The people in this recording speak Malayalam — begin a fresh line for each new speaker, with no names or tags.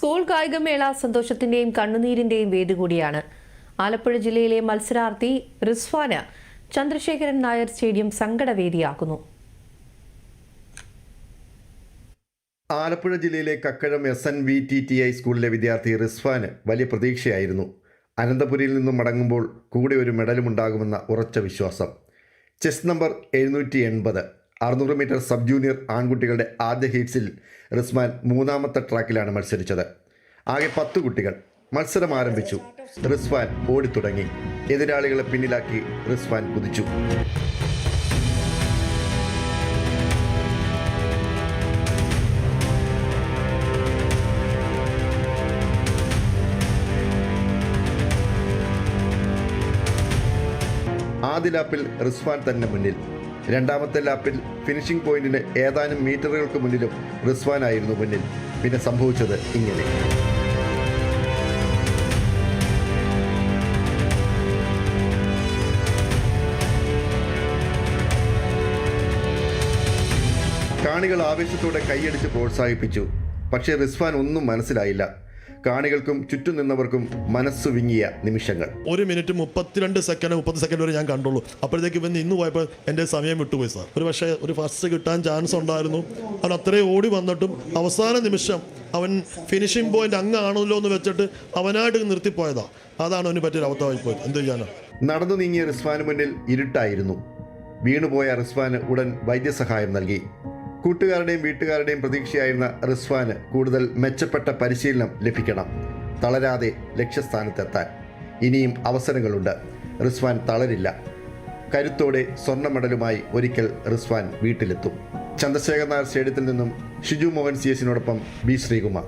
സ്കൂൾ കായികമേള സന്തോഷത്തിന്റെയും കണ്ണുനീരിന്റെയും വേദി കൂടിയാണ്. ആലപ്പുഴ ജില്ലയിലെ മത്സരാർത്ഥി റിസ്വാന് ചന്ദ്രശേഖരൻ നായർ സ്റ്റേഡിയം സങ്കടവേദിയാക്കുന്നു.
ആലപ്പുഴ ജില്ലയിലെ Kakkazham S N V T T I സ്കൂളിലെ വിദ്യാർത്ഥി റിസ്വാന് വലിയ പ്രതീക്ഷയായിരുന്നു. അനന്തപുരിയിൽ നിന്നും മടങ്ങുമ്പോൾ കൂടെ ഒരു മെഡലും ഉണ്ടാകുമെന്ന ഉറച്ച വിശ്വാസം. ചെസ് നമ്പർ എഴുന്നൂറ്റി എൺപത്. അറുന്നൂറ് മീറ്റർ സബ് ജൂനിയർ ആൺകുട്ടികളുടെ ആദ്യ ഹീറ്റ്സിൽ റിസ്മാൻ മൂന്നാമത്തെ ട്രാക്കിലാണ് മത്സരിച്ചത്. ആകെ പത്ത് കുട്ടികൾ. മത്സരം ആരംഭിച്ചു. റിസ്വാൻ ഓടിത്തുടങ്ങി. എതിരാളികളെ പിന്നിലാക്കി റിസ്വാൻ കുതിച്ചു. ആദിലാപ്പിൽ റിസ്വാൻ തന്നെ മുന്നിൽ. രണ്ടാമത്തെ ലാപ്പിൽ ഫിനിഷിംഗ് പോയിന്റിന് ഏതാനും മീറ്ററുകൾക്ക് മുന്നിലും റിസ്വാനായിരുന്നു മുന്നിൽ. പിന്നെ സംഭവിച്ചത് ഇങ്ങനെ. കാണികൾ ആവേശത്തോടെ കൈയടിച്ച് പ്രോത്സാഹിപ്പിച്ചു. പക്ഷേ റിസ്വാൻ ഒന്നും മനസ്സിലായില്ല. കാണികൾക്കും ചുറ്റും നിന്നവർക്കും മനസ്സ് വിങ്ങിയ നിമിഷങ്ങൾ.
ഒരു മിനിറ്റ് മുപ്പത്തിരണ്ട് സെക്കൻഡ് മുപ്പത് സെക്കൻഡ് വരെ ഞാൻ കണ്ടുള്ളൂ. അപ്പോഴത്തേക്ക് ഇവൻ ഇന്ന് പോയപ്പോൾ എന്റെ സമയം വിട്ടുപോയി സാർ. ഒരു പക്ഷേ ഒരു ഫസ്റ്റ് കിട്ടാൻ ചാൻസ് ഉണ്ടായിരുന്നു. അവൻ അത്രയും ഓടി വന്നിട്ടും അവസാന നിമിഷം അവൻ ഫിനിഷിംഗ് പോയിന്റ് അങ്ങാണല്ലോ എന്ന് വെച്ചിട്ട് അവനായിട്ട് നിർത്തിപ്പോയതാ. അതാണ് അവന് പറ്റിയൊരു അവസ്ഥയായി പോയത്. എന്ത് ചെയ്യാനോ?
നടന്നു നീങ്ങിയ റിസ്വാന് മുന്നിൽ ഇരുട്ടായിരുന്നു. വീണുപോയ റിസ്വാന് ഉടൻ വൈദ്യസഹായം നൽകി. കൂട്ടുകാരുടെയും വീട്ടുകാരുടെയും പ്രതീക്ഷയായിരുന്ന റിസ്വാന് കൂടുതൽ മെച്ചപ്പെട്ട പരിശീലനം ലഭിക്കണം. തളരാതെ ലക്ഷ്യസ്ഥാനത്തെത്താൻ ഇനിയും അവസരങ്ങളുണ്ട്. റിസ്വാൻ തളരില്ല. കരുത്തോടെ സ്വർണ മെഡലുമായി ഒരിക്കൽ റിസ്വാൻ വീട്ടിലെത്തും. ചന്ദ്രശേഖർ നായർ സ്റ്റേഡിയത്തിൽ നിന്നും ഷിജു മോഹൻ സി എസിനോടൊപ്പം ബി ശ്രീകുമാർ.